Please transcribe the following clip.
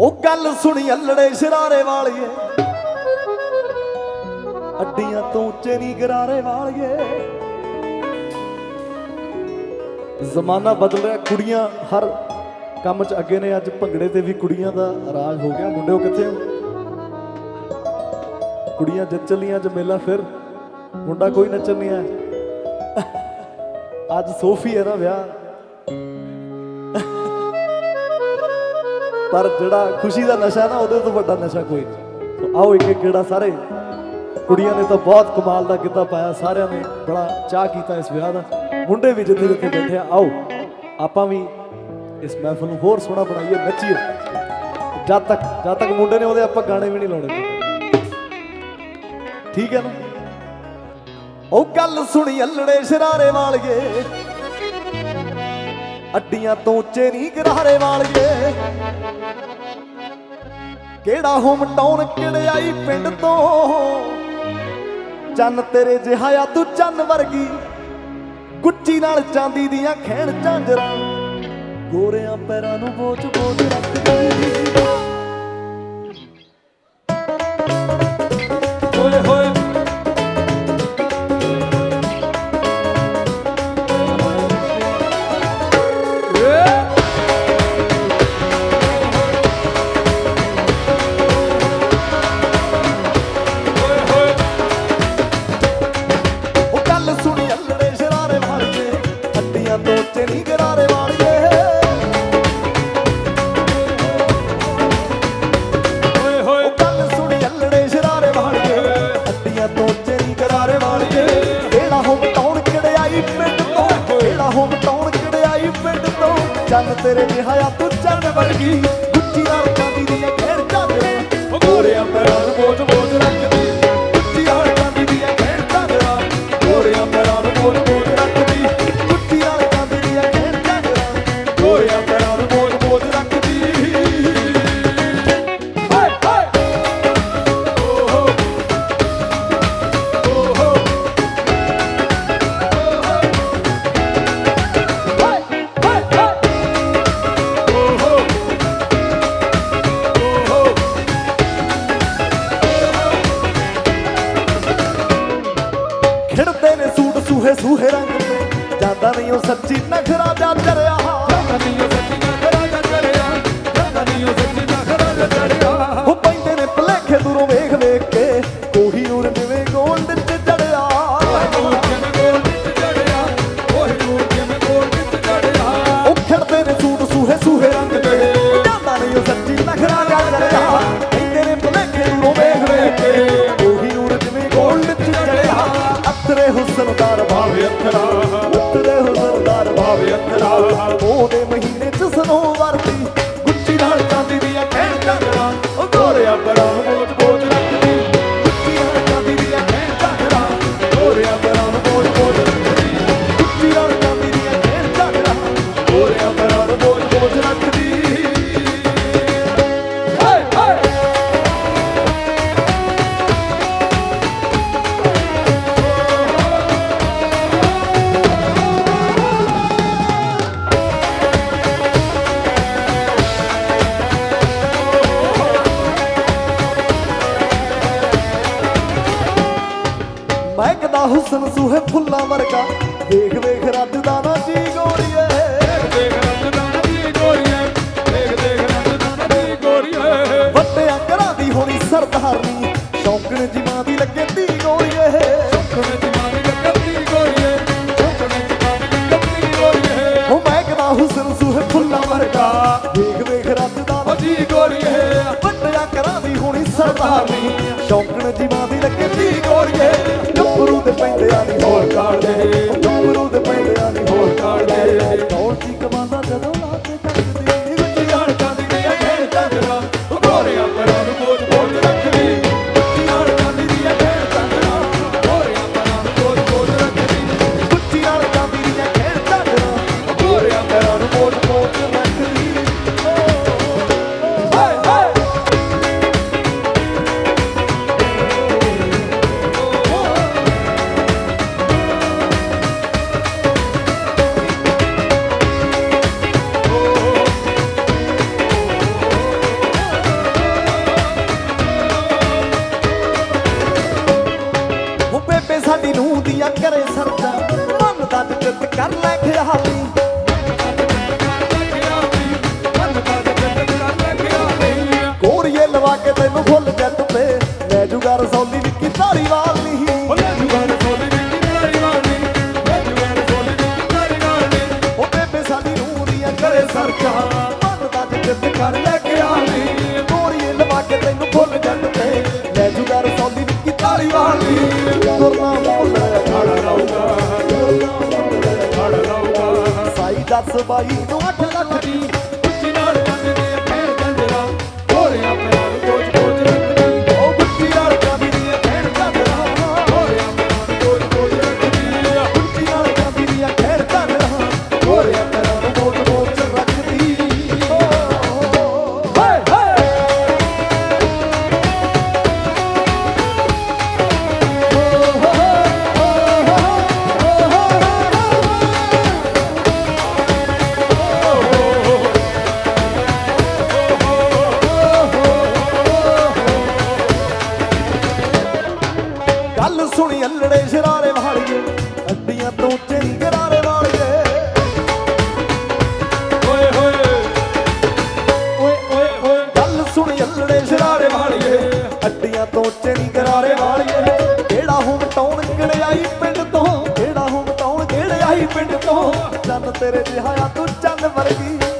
ਉਹ ਗੱਲ ਸੁਣੀ ਅਲੜੇ ਸ਼ਰਾਰੇ ਵਾਲੀਏ। ਅੱਡੀਆਂ ਤੋਂ ਉੱਚੇ ਨਹੀਂ ਗਰਾਰੇ ਵਾਲੀਏ। ਜ਼ਮਾਨਾ ਬਦਲ ਰਿਹਾ ਕੁੜੀਆਂ ਹਰ ਕੰਮ 'ਚ ਅੱਗੇ ਨੇ। ਅੱਜ ਭੰਗੜੇ ਤੇ ਵੀ ਕੁੜੀਆਂ ਦਾ ਰਾਜ ਹੋ ਗਿਆ। ਮੁੰਡਿਓ ਕਿੱਥੇ ਹੋ ਕੁੜੀਆਂ ਜੱਜ ਚੱਲੀਆਂ, ਅੱਜ ਮੇਲਾ ਫਿਰ ਮੁੰਡਾ ਕੋਈ ਨੱਚਣ ਨਹੀਂ ਆਇਆ। ਅੱਜ ਸੋਫੀ ਹੈ ਨਾ ਵਿਆਹ। ਪਰ ਜਿਹੜਾ ਖੁਸ਼ੀ ਦਾ ਨਸ਼ਾ ਨਾ, ਉਹਦੇ ਤੋਂ ਵੱਡਾ ਨਸ਼ਾ ਕੋਈ ਨਹੀਂ। ਸੋ ਆਓ ਇੱਕ ਇੱਕ ਕਿਹੜਾ ਸਾਰੇ। ਕੁੜੀਆਂ ਨੇ ਤਾਂ ਬਹੁਤ ਕਮਾਲ ਦਾ ਗਿੱਧਾ ਪਾਇਆ, ਸਾਰਿਆਂ ਨੇ ਬੜਾ ਚਾਹ ਕੀਤਾ ਇਸ ਵਿਆਹ ਦਾ। ਮੁੰਡੇ ਵੀ ਜਿੱਥੇ ਜਿੱਥੇ ਬੈਠੇ ਆ, ਆਓ। ਆਪਾਂ ਵੀ ਇਸ ਮਹਿਫਲ ਨੂੰ ਹੋਰ ਸੋਹਣਾ ਬਣਾਈਏ, ਨੱਚੀਏ। ਜਦ ਤੱਕ ਜਦ ਤੱਕ ਮੁੰਡੇ ਨੇ ਉਹਦੇ, ਆਪਾਂ ਗਾਣੇ ਵੀ ਨਹੀਂ ਲਾਉਣੇ। ਠੀਕ ਹੈ ਨਾ? ਉਹ ਗੱਲ ਸੁਣੀ ਅਲੜੇ ਸ਼ਰਾਰੇ ਵਾਲੀਏ। ਅੱਡੀਆਂ ਤੋਂ ਉੱਚੇ ਨਹੀਂ ਗਰਾਰੇ ਵਾਲੀਏ। ਕਿਹੜਾ ਹੋਮ ਟਾਊਨ ਕਿਹੜੇ ਆਈ ਪਿੰਡ ਤੋਂ? ਚੰਨ ਤੇਰੇ ਜਿਹਾ ਆ, ਤੂੰ ਚੰਨ ਵਰਗੀ। ਗੁੱਚੀ ਨਾਲ ਚਾਂਦੀ ਦੀਆਂ ਖੈਣ ਝਾਂਜਰਾਂ। ਗੋਰਿਆਂ ਪੈਰਾਂ ਨੂੰ ਬੋਝ ਬੋਝ ਰੱਖਦੀ। ਤੇਰੇ ਜਿਹਾ ਆ ਤੂੰ ਚੰਨ ਵਰਗੀ। ਸੂਟ ਸੂਹੇ ਰੰਗ ਤੇ ਜਾਂਦਾ ਨਹੀਂ ਉਹ ਸੱਚੀ ਨਖਰਾ ਜਾ ਚਰਿਆ ਜਾਂਦਾ ਨੀ ਉਹ ਸੱਚੀ ਨਾ ਖਰਾ ਜਾ ਚੜਿਆ ਜਾਂਦਾ ਨੀ ਉਹ ਸੱਚੀ ਨਾ ਖਰਾ ਜਾ ਚੜਿਆ। ਉਹ ਪੈਂਦੇ ਨੇ ਭਲੇਖੇ ਦੂਰੋਂ ਵੇਖ ਵੇਖ ਕੇ ਕੋਹੀ ਨੂਰ ਜਿਵੇਂ ਗੋਲਡ ਚ ਚੜਿਆ। ਉਹ ਖਿੜਦੇ ਨੇ ਸੂਟ ਸੂਹੇ ਸੂਹੇ ਰੰਗ ਤੇ। ਉਹਦੇ ਮਹੀਨੇ ਚ ਸਨੋ ਵਰਦੀ ਹੁਸਨ ਸੂਹੇ ਫੁੱਲਾਂ ਵਰਗਾ। ਵੇਖ ਵੇਖ ਰੱਜਦਾ ਨਾ ਗੱਭਰੂ ਦੇ ਪੈਂਦਿਆਂ ਦੀ ਫੁੱਲ país. ਪਿੰਡ ਤੋਂ। ਜਨ ਤੇਰੇ ਜਿਹਾ ਤੂੰ ਚੰਦ ਵਰਗੀ।